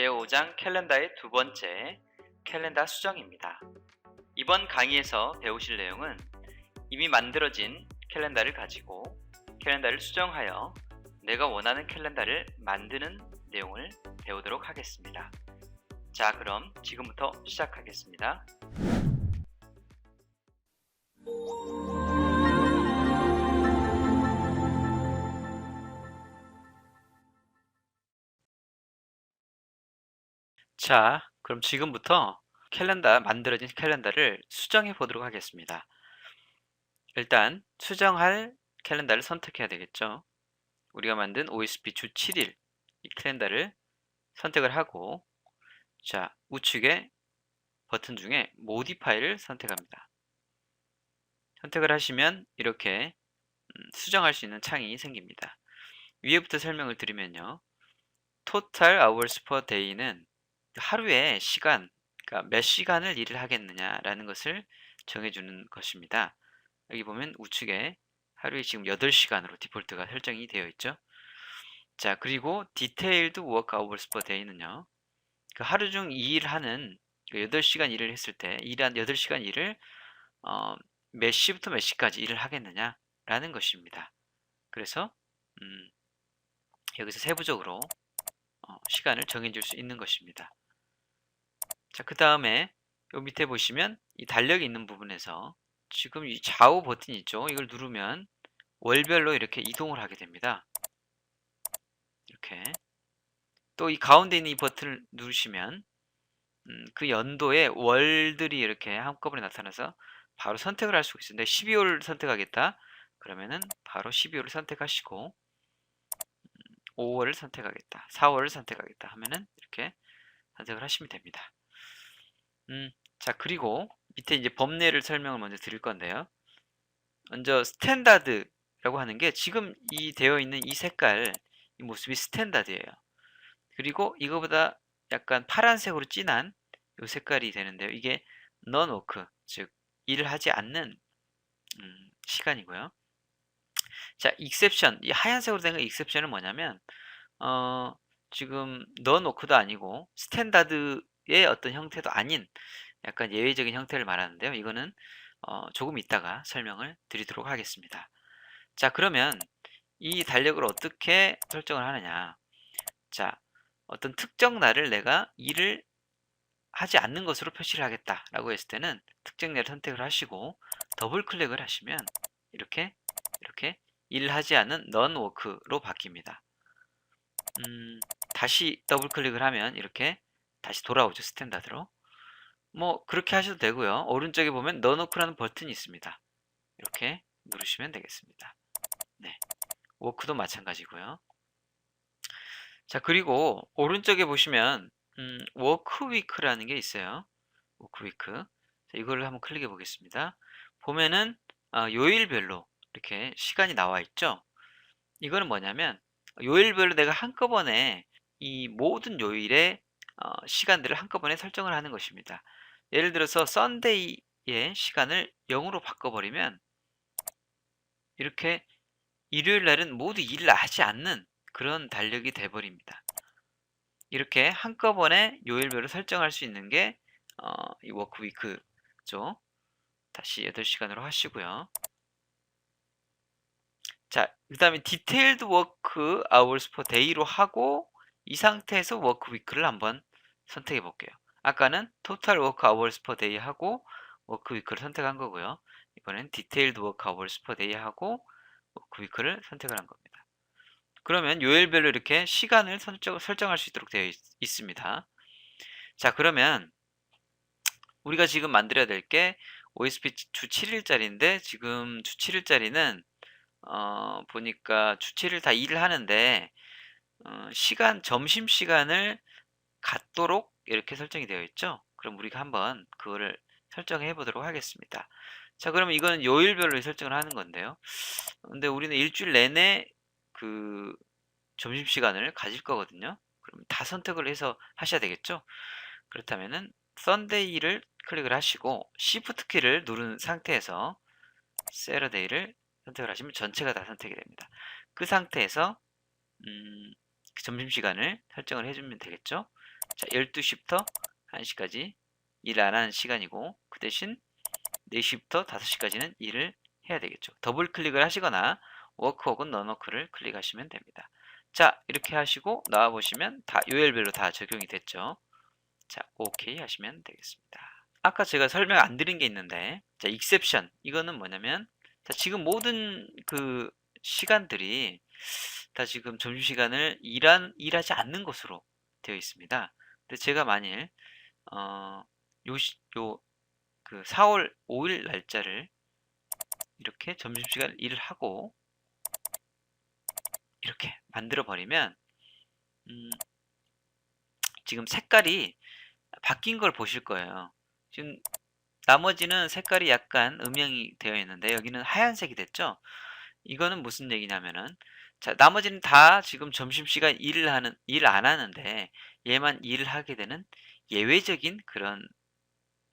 제5장 캘렌더의 두 번째 캘렌더 수정입니다. 이번 강의에서 배우실 내용은 이미 만들어진 캘렌더를 가지고 캘렌더를 수정하여 내가 원하는 캘렌더를 만드는 내용을 배우도록 하겠습니다. 자, 그럼 지금부터 시작하겠습니다. 자, 그럼 지금부터 캘렌더, 만들어진 캘렌더를 수정해 보도록 하겠습니다. 일단 수정할 캘렌더를 선택해야 되겠죠. 우리가 만든 OSP 주 7일 이 캘렌더를 선택을 하고 자, 우측에 버튼 중에 모디파이를 선택합니다. 선택을 하시면 이렇게 음, 수정할 수 있는 창이 생깁니다. 위에부터 설명을 드리면요. Total Hours per Day는 하루에 시간, 그러니까 몇 시간을 일을 하겠느냐라는 것을 정해주는 것입니다. 여기 보면 우측에 하루에 지금 8시간으로 디폴트가 설정이 되어 있죠. 자, 그리고 Detailed Work Hours per Day는요. 그 하루 중 일하는 8시간 그 일을 했을 때 일한 8시간 일을 어, 몇 시부터 몇 시까지 일을 하겠느냐라는 것입니다. 그래서 음, 여기서 세부적으로 어, 시간을 정해줄 수 있는 것입니다. 자, 그 다음에 요 밑에 보시면 이 달력이 있는 부분에서 지금 이 좌우 버튼이 있죠. 이걸 누르면 월별로 이렇게 이동을 하게 됩니다. 이렇게 또 이 가운데 있는 이 버튼을 누르시면 음, 그 연도에 월들이 이렇게 한꺼번에 나타나서 바로 선택을 할 수가 있습니다. 12월을 선택하겠다. 그러면은 바로 12월을 선택하시고 5월을 선택하겠다. 4월을 선택하겠다 하면은 이렇게 선택을 하시면 됩니다. 음, 자, 그리고 밑에 이제 법례를 설명을 먼저 드릴 건데요. 먼저 스탠다드라고 하는 게 지금 이 되어 있는 이 색깔, 이 모습이 스탠다드예요. 그리고 이거보다 약간 파란색으로 진한 이 색깔이 되는데요. 이게 non-work, 즉 일을 하지 않는 음, 시간이고요. 자, exception, 이 하얀색으로 된거 exception은 뭐냐면 어, 지금 non-work도 아니고 스탠다드 의 어떤 형태도 아닌 약간 예외적인 형태를 말하는데요. 이거는 어, 조금 이따가 설명을 드리도록 하겠습니다. 자, 그러면 이 달력을 어떻게 설정을 하느냐? 자, 어떤 특정 날을 내가 일을 하지 않는 것으로 표시를 하겠다라고 했을 때는 특정 날을 선택을 하시고 더블 클릭을 하시면 이렇게 이렇게 일을 하지 않는 non work로 바뀝니다. 음, 다시 더블 클릭을 하면 이렇게 다시 돌아오죠 스탠다드로. 뭐 그렇게 하셔도 되고요. 오른쪽에 보면 넣어놓고라는 버튼이 있습니다. 이렇게 누르시면 되겠습니다. 네. 워크도 마찬가지고요. 자 그리고 오른쪽에 보시면 음, 워크 위크라는 게 있어요. 워크 위크. 이거를 한번 클릭해 보겠습니다. 보면은 어, 요일별로 이렇게 시간이 나와 있죠? 이거는 뭐냐면 요일별로 내가 한꺼번에 이 모든 요일의 어, 시간들을 한꺼번에 설정을 하는 것입니다. 예를 들어서 썬데이의 시간을 0으로 바꿔버리면 이렇게 일요일 날은 모두 일을 하지 않는 그런 달력이 돼버립니다. 이렇게 한꺼번에 요일별로 설정할 수 있는 게 어, 이 워크위크죠. 다시 8시간으로 하시고요. 자, 그 다음에 디테일드 워크 아워스 퍼 데이로 하고 이 상태에서 워크 위크를 한번 선택해 볼게요. 아까는 토탈 워크 아워스 퍼 데이 하고 워크 위크를 선택한 거고요. 이번엔 디테일드 워크 아워스 퍼 데이 하고 워크 위크를 선택을 한 겁니다. 그러면 요일별로 이렇게 시간을 설정, 설정할 수 있도록 되어 있, 있습니다. 자, 그러면 우리가 지금 만들어야 될 게 OSP 주 7일짜리인데 지금 주 7일짜리는 어, 보니까 주치를 다 일을 하는데 어, 시간 점심 시간을 갖도록 이렇게 설정이 되어 있죠. 그럼 우리가 한번 그거를 설정해 보도록 하겠습니다. 자, 그러면 이거는 요일별로 설정을 하는 건데요. 근데 우리는 일주일 내내 그 점심 시간을 가질 거거든요. 그럼 다 선택을 해서 하셔야 되겠죠. 그렇다면은 썬데이를 클릭을 하시고 Shift 키를 누른 상태에서 세러데이를 선택을 하시면 전체가 다 선택이 됩니다. 그 상태에서 음, 그 점심시간을 설정을 해주면 되겠죠. 자, 12시부터 1시까지 일 안 하는 시간이고 그 대신 4시부터 5시까지는 일을 해야 되겠죠. 더블 클릭을 하시거나 워크 혹은 너워크를 클릭하시면 됩니다. 자, 이렇게 하시고 나와 보시면 다 요일별로 다 적용이 됐죠. 자, 오케이 하시면 되겠습니다. 아까 제가 설명 안 드린 게 있는데 자, 익셉션 이거는 뭐냐면 자, 지금 모든 그 시간들이 다 지금 점심시간을 일한, 일하지 않는 것으로 되어 있습니다. 근데 제가 만일 어, 요, 시, 요, 그 4월 5일 날짜를 이렇게 점심시간 일을 하고 이렇게 만들어 버리면 음, 지금 색깔이 바뀐 걸 보실 거예요. 지금 나머지는 색깔이 약간 음영이 되어 있는데 여기는 하얀색이 됐죠? 이거는 무슨 얘기냐면은 자, 나머지는 다 지금 점심시간 일을 하는 일 안 하는데 얘만 일을 하게 되는 예외적인 그런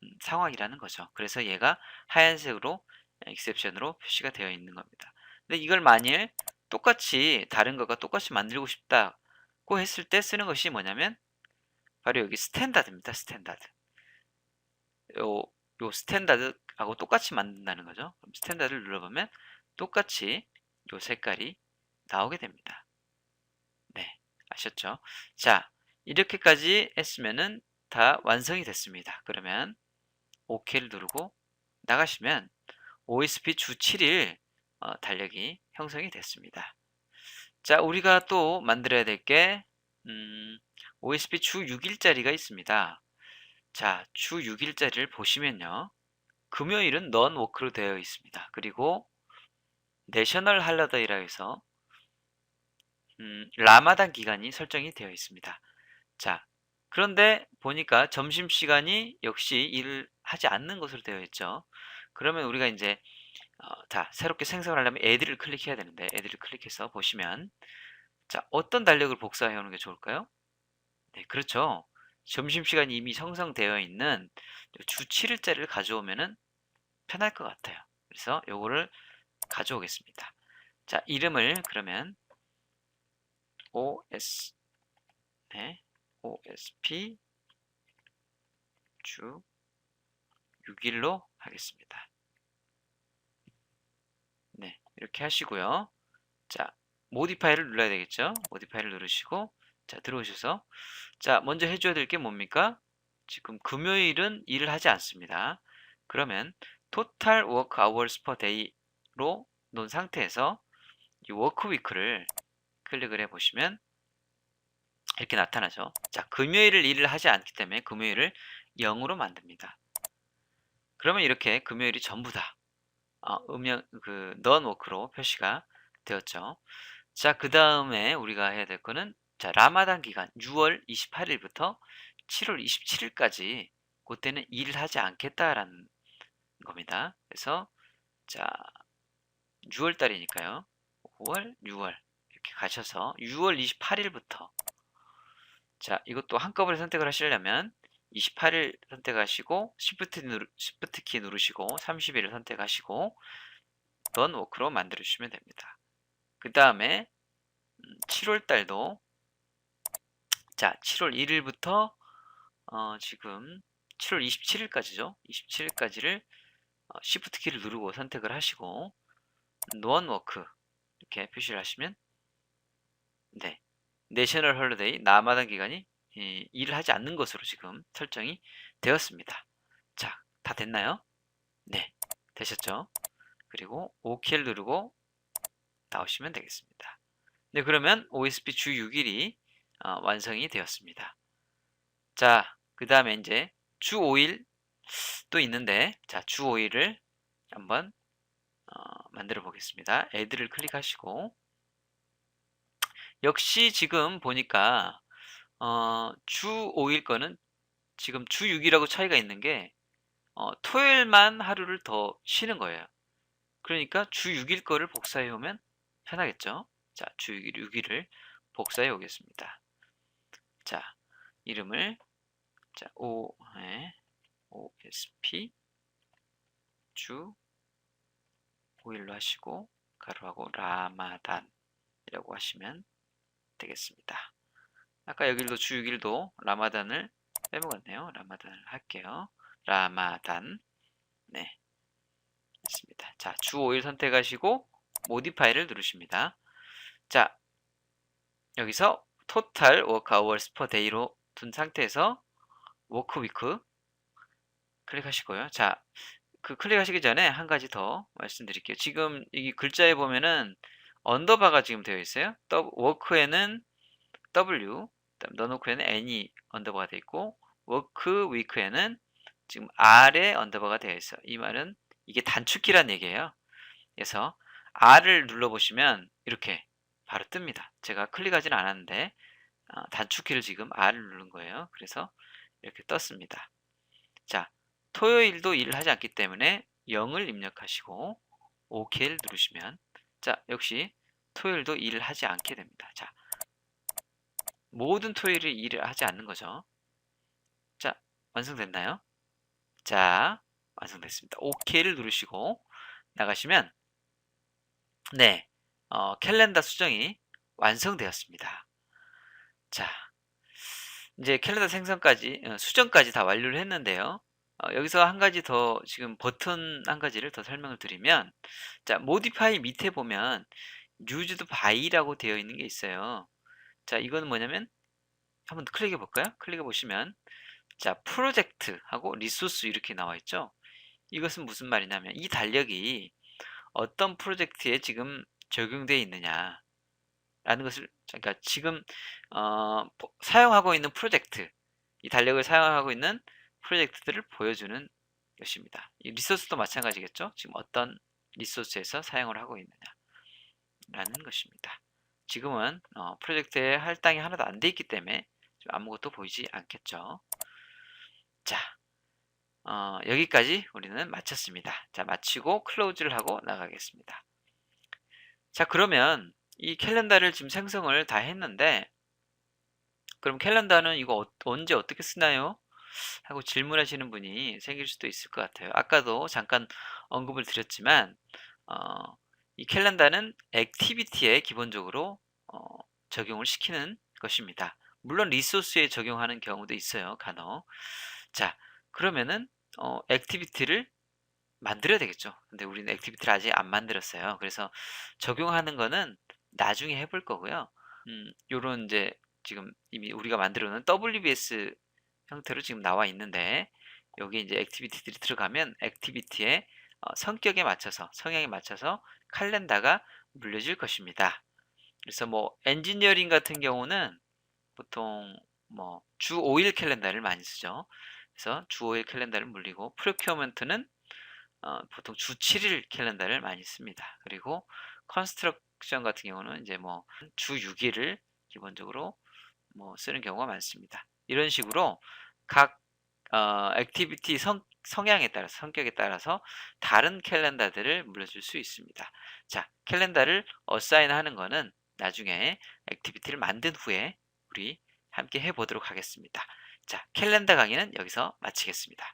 음, 상황이라는 거죠. 그래서 얘가 하얀색으로 exception으로 표시가 되어 있는 겁니다. 근데 이걸 만일 똑같이 다른 것과 똑같이 만들고 싶다고 했을 때 쓰는 것이 뭐냐면 바로 여기 스탠다드입니다. 스탠다드. 요, 요 스탠다드하고 똑같이 만든다는 거죠. 그럼 스탠다드를 눌러보면 똑같이 요 색깔이 나오게 됩니다. 네, 아셨죠? 자, 이렇게까지 했으면은 다 완성이 됐습니다. 그러면 OK를 누르고 나가시면 OSP 주 7일 어, 달력이 형성이 됐습니다. 자, 우리가 또 만들어야 될게 음, OSP 주 6일짜리가 있습니다. 자, 주 6일짜리를 보시면요. 금요일은 넌 워크로 되어 있습니다. 그리고 내셔널 할러데이라 해서 음, 라마단 기간이 설정이 되어 있습니다. 자, 그런데 보니까 점심 시간이 역시 일을 하지 않는 것으로 되어 있죠. 그러면 우리가 이제 어, 자 새롭게 생성을 하려면 애들을 클릭해야 되는데 애들을 클릭해서 보시면 자 어떤 달력을 복사해 오는 게 좋을까요? 네 그렇죠. 점심시간이 이미 형성되어 있는 주 7일짜리를 가져오면은 편할 것 같아요. 그래서 요거를 가져오겠습니다. 자 이름을 그러면 OS 네 OSP 주 6일로 하겠습니다. 네, 이렇게 하시고요. 자, 모디파이를 눌러야 되겠죠? 모디파이를 누르시고 자, 들어오셔서 자, 먼저 해줘야 될 게 뭡니까? 지금 금요일은 일을 하지 않습니다. 그러면 토탈 워크 아워스 퍼 데이로 놓은 상태에서 이 워크 위크를 클릭을 해 보시면 이렇게 나타나죠. 자, 금요일을 일을 하지 않기 때문에 금요일을 0으로 만듭니다. 그러면 이렇게 금요일이 전부 다 어, 음영 그 넌워크로 표시가 되었죠. 자, 그 다음에 우리가 해야 될 거는 자, 라마단 기간 6월 28일부터 7월 27일까지 그때는 일을 하지 않겠다라는 겁니다. 그래서 자, 6월 달이니까요. 5월, 6월 이렇게 가셔서 6월 28일부터 자, 이것도 한꺼번에 선택을 하시려면 28일 선택하시고 Shift, 누르, Shift 키 누르시고 30일을 선택하시고 던 워크로 만들어 주시면 됩니다. 그 다음에 7월 달도 자 7월 1일부터 어, 지금 7월 27일까지죠. 27일까지를 어, Shift 키를 누르고 선택을 하시고 노원 워크 이렇게 표시를 하시면 네 내셔널 헐리데이 남아단 기간이 예, 일을 하지 않는 것으로 지금 설정이 되었습니다. 자, 다 됐나요? 네, 되셨죠? 그리고 OK를 누르고 나오시면 되겠습니다. 네, 그러면 OSP 주 6일이 어, 완성이 되었습니다. 자, 그 다음에 이제 주 5일 또 있는데, 자, 주 5일을 한번 어, 만들어 보겠습니다. 애들을 클릭하시고, 역시 지금 보니까 어, 주 5일 거는 지금 주 6일하고 차이가 있는 게 어, 토요일만 하루를 더 쉬는 거예요. 그러니까 주 6일 거를 복사해 오면 편하겠죠? 자, 주 6일, 6일을 복사해 오겠습니다. 자, 이름을 자, O, 네, OSP 주 5일로 하시고 가로하고 라마단이라고 하시면 되겠습니다. 아까 여기도 주 6일도 라마단을 빼먹었네요. 라마단을 할게요. 라마단. 네. 됐습니다. 자, 주 5일 선택하시고 모디파이를 누르십니다. 자, 여기서 토탈 워크 아워스 퍼 데이로 둔 상태에서 워크 위크 클릭하시고요. 자, 그 클릭하시기 전에 한 가지 더 말씀드릴게요. 지금 이 글자에 보면은 언더바가 지금 되어 있어요. 워크에는 W, 너노크에는 N이 언더바가 되어 있고 워크 위크에는 지금 R에 언더바가 되어 있어요. 이 말은 이게 단축키란 얘기예요. 그래서 R을 눌러보시면 이렇게 바로 뜹니다. 제가 클릭하지는 않았는데 어, 단축키를 지금 R을 누른 거예요. 그래서 이렇게 떴습니다. 자, 토요일도 일을 하지 않기 때문에 0을 입력하시고 OK를 누르시면 자, 역시 토요일도 일을 하지 않게 됩니다. 자, 모든 토요일을 일을 하지 않는 거죠. 자, 완성됐나요? 자, 완성됐습니다. OK를 누르시고 나가시면 네, 어, 캘렌더 수정이 완성되었습니다. 자, 이제 캘렌더 생성까지 어, 수정까지 다 완료를 했는데요. 어, 여기서 한 가지 더 지금 버튼 한 가지를 더 설명을 드리면 자, 모디파이 밑에 보면 used by라고 되어 있는 게 있어요. 자, 이거는 뭐냐면 한번 클릭해 볼까요? 클릭해 보시면 자, 프로젝트하고 리소스 이렇게 나와 있죠. 이것은 무슨 말이냐면 이 달력이 어떤 프로젝트에 지금 적용되어 있느냐 라는 것을 그러니까 지금 어, 사용하고 있는 프로젝트 이 달력을 사용하고 있는 프로젝트들을 보여주는 것입니다. 이 리소스도 마찬가지겠죠. 지금 어떤 리소스에서 사용을 하고 있느냐 라는 것입니다. 지금은 어, 프로젝트에 할당이 하나도 안 돼 있기 때문에 아무것도 보이지 않겠죠. 자, 어, 여기까지 우리는 마쳤습니다. 자, 마치고 클로즈를 하고 나가겠습니다. 자, 그러면 이 캘린더를 지금 생성을 다 했는데 그럼 캘린더는 이거 어, 언제 어떻게 쓰나요? 하고 질문하시는 분이 생길 수도 있을 것 같아요. 아까도 잠깐 언급을 드렸지만 어, 이 캘린더는 액티비티에 기본적으로 어, 적용을 시키는 것입니다. 물론 리소스에 적용하는 경우도 있어요. 간혹. 자, 그러면은 어, 액티비티를 만들어야 되겠죠. 근데 우리는 액티비티를 아직 안 만들었어요. 그래서 적용하는 거는 나중에 해볼 거고요. 음, 요런 이제 지금 이미 우리가 만들어 놓은 WBS 형태로 지금 나와 있는데 여기 이제 액티비티들이 들어가면 액티비티의 어, 성격에 맞춰서 성향에 맞춰서 칼렌다가 물려질 것입니다. 그래서 뭐 엔지니어링 같은 경우는 보통 뭐 주 5일 캘렌더를 많이 쓰죠. 그래서 주 5일 캘렌더를 물리고 프로큐어먼트는 어, 보통 주 7일 캘렌더를 많이 씁니다. 그리고 컨스트럭션 같은 경우는 이제 뭐 주 6일을 기본적으로 뭐 쓰는 경우가 많습니다. 이런 식으로 각 어, 액티비티 성, 성향에 따라서 성격에 따라서 다른 캘렌더들을 물려줄 수 있습니다. 자, 캘렌더를 어사인 하는 거는 나중에 액티비티를 만든 후에 우리 함께 해보도록 하겠습니다. 자, 캘렌더 강의는 여기서 마치겠습니다.